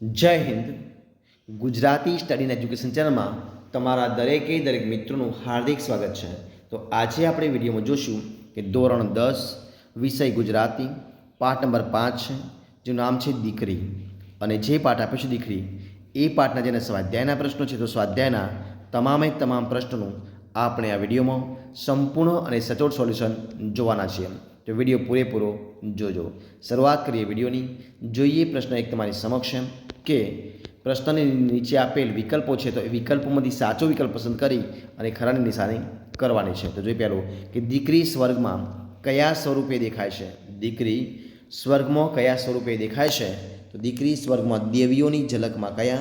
જય Hind. Gujarati study education ચેનલમાં તમારા દરેકે દરેક મિત્રોનું હાર્દિક સ્વાગત છે. તો આજે આપણે વિડીયોમાં જોશું કે ધોરણ દસ, વિષય ગુજરાતી, પાઠ નંબર પાંચ જેનું નામ છે દીકરી. અને જે પાઠ આપ્યો છે દીકરી, એ પાઠના જેના સ્વાધ્યાયના પ્રશ્નો છે, તો સ્વાધ્યાયના તમામે તમામ પ્રશ્નોનું આપણે આ વિડીયોમાં સંપૂર્ણ અને સચોટ સોલ્યુશન જોવાના છીએ. તો વીડિયો પૂરેપૂરો જોજો. શરૂઆત કરીએ વિડીયોની. જોઈએ પ્રશ્ન એક તમારી સમક્ષ કે પ્રશ્નની નીચે આપેલ વિકલ્પો છે, તો એ વિકલ્પોમાંથી સાચો વિકલ્પ પસંદ કરી અને ખરાની નિશાની કરવાની છે. તો જોઈએ પહેલું કે દીકરી સ્વર્ગમાં કયા સ્વરૂપે દેખાય છે? દીકરી સ્વર્ગમાં કયા સ્વરૂપે દેખાય છે? તો દીકરી સ્વર્ગમાં દેવીઓની ઝલકમાં કયા?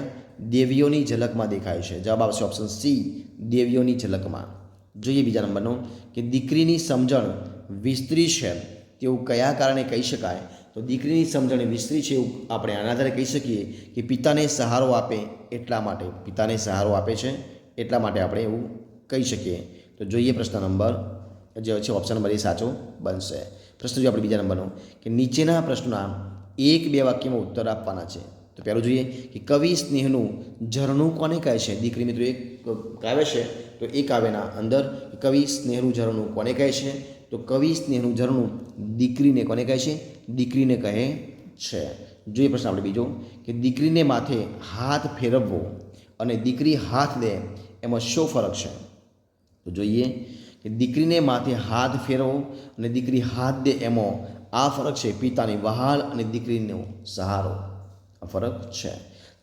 દેવીઓની ઝલકમાં દેખાય છે. જવાબ આવશે ઓપ્શન સી દેવીઓની ઝલકમાં. જોઈએ બીજા નંબરનો કે દીકરીની સમજણ વિસ્તરી છે. તેવું કયા કારણે કહી શકાય? તો દીકરીની સમજણ વિસ્તરી છે એવું આપણે આના આધારે કહી શકીએ કે પિતાને સહારો આપે એટલા માટે, પિતાને સહારો આપે છે એટલા માટે આપણે એવું કહી શકીએ. તો જોઈએ પ્રશ્ન નંબર, જે છે ઓપ્શન નંબર એ સાચો બનશે. પ્રશ્ન જોઈએ આપણે બીજા નંબરનો, કે નીચેના પ્રશ્નના એક બે વાક્યમાં ઉત્તર આપવાના છે. તો પહેલું જોઈએ કે કવિ સ્નેહનું ઝરણું કોને કહે છે? દીકરી મિત્રો એક કાવ્ય છે, તો એ કાવ્યના અંદર કવિ સ્નેહનું ઝરણું કોને કહે છે? તો કવિ સ્નેહનું ઝરણું દીકરીને કોને કહે છે? દીકરીને કહે છે. જોઈએ પ્રશ્ન આપણે બીજો, કે દીકરીને માથે હાથ ફેરવવો અને દીકરી હાથ લે એમાં શો ફરક છે? તો જોઈએ કે દીકરીને માથે હાથ ફેરવો અને દીકરી હાથ દે, એમાં આ ફરક છે પિતાની વહાલ અને દીકરીનો સહારો. આ ફરક છે.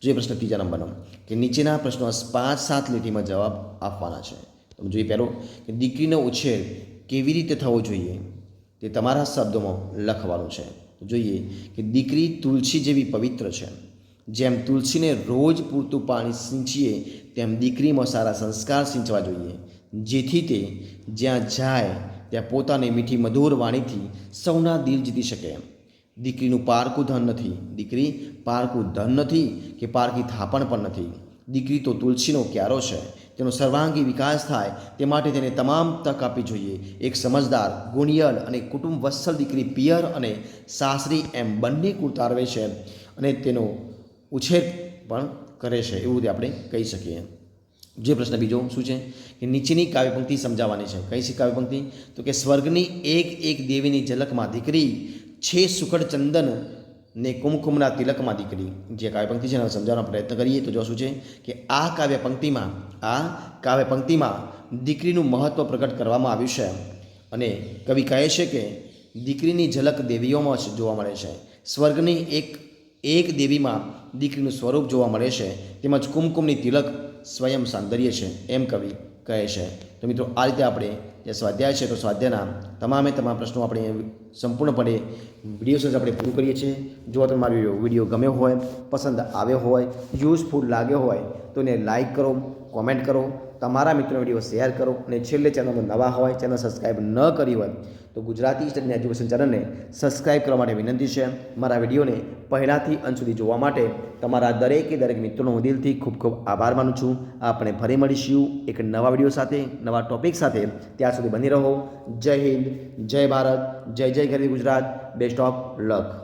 જોઈએ પ્રશ્ન ત્રીજા નંબરનો, કે નીચેના પ્રશ્નો પાંચ સાત લીટીમાં જવાબ આપવાના છે. તમે જોઈએ પહેલો, કે દીકરીનો ઉછેર કેવી રીતે થવો જોઈએ તે તમારા શબ્દોમાં લખવાનું છે. જોઈએ કે દીકરી તુલસી જેવી પવિત્ર છે. જેમ તુલસીને રોજ પૂરતું પાણી સિંચીએ, તેમ દીકરીમાં સારા સંસ્કાર સિંચવા જોઈએ. જેથી તે જ્યાં જાય, ત્યાં પોતાની મીઠી મધુર વાણીથી સૌના દિલ જીતી શકે. દીકરીનું પારકું ધન નથી. દીકરી પારકું ધન નથી કે પારકી થાપણ પણ નથી. દીકરી તો તુલસીનો ક્યારો છે. તેનો સર્વાંગી વિકાસ થાય તે માટે તેને તમામ તક આપવી જોઈએ. એક સમજદાર, ગુણિયલ અને કુટુંબ વત્સલ દીકરી પિયર અને સાસરી એમ બંને કુતારવે છે અને તેનો ઉછેર પણ કરે છે. એવું રીતે આપણે કહી શકીએ. જે પ્રશ્ન બીજો શું છે? કે નીચેની કાવ્યપંક્તિ સમજાવવાની છે. કઈ છે કાવ્યપંક્તિ તો કે સ્વર્ગની એક એક દેવીની ઝલકમાં દીકરી છે સુખડ ચંદન ને કુમકુમના તિલકમાં દીકરી. જે કાવ્ય પંક્તિ છે એને સમજાવવાનો પ્રયત્ન કરીએ તો જો શું છે કે આ કાવ્ય પંક્તિમાં, આ કાવ્ય પંક્તિમાં દીકરીનું મહત્ત્વ પ્રગટ કરવામાં આવ્યું છે. અને કવિ કહે છે કે, દીકરીની ઝલક દેવીઓમાં જ જોવા મળે છે. સ્વર્ગની એક એક દેવીમાં દીકરીનું સ્વરૂપ જોવા મળે છે. તેમજ કુમકુમની તિલક સ્વયં સૌંદર્ય છે. એમ કવિ કહે છે. તો મિત્રો, આ રીતે આપણે જે સ્વાધ્યાય છે તો સ્વાધ્યાયના તમામે તમામ પ્રશ્નો આપણે સંપૂર્ણપણે વીડિયો સાથે આપણે પૂરું કરીએ છીએ. જો તમારો વીડિયો ગમ્યો હોય, પસંદ આવ્યો હોય યુઝફુલ લાગ્યો હોય, તો એને લાઇક કરો કોમેન્ટ કરો. તમારા મિત્રો વીડિયો શેર કરો. અને છેલ્લે ચેનલમાં નવા હોય, ચેનલ સબસ્ક્રાઈબ ન કરી હોય તો ગુજરાતી સ્ટડી એજ્યુકેશન ચેનલને સબસ્ક્રાઈબ કરવા માટે વિનંતી છે. મારા વિડીયોને પહેલાંથી અંત સુધી જોવા માટે તમારા દરેકે દરેક મિત્રોનો હું દિલથી ખૂબ ખૂબ આભાર માનું છું. આપણે ફરી મળીશું એક નવા વીડિયો સાથે, નવા ટોપિક સાથે. ત્યાં સુધી બની રહો. જય હિન્દ, જય ભારત, જય જય ગરવી ગુજરાત. Best of luck.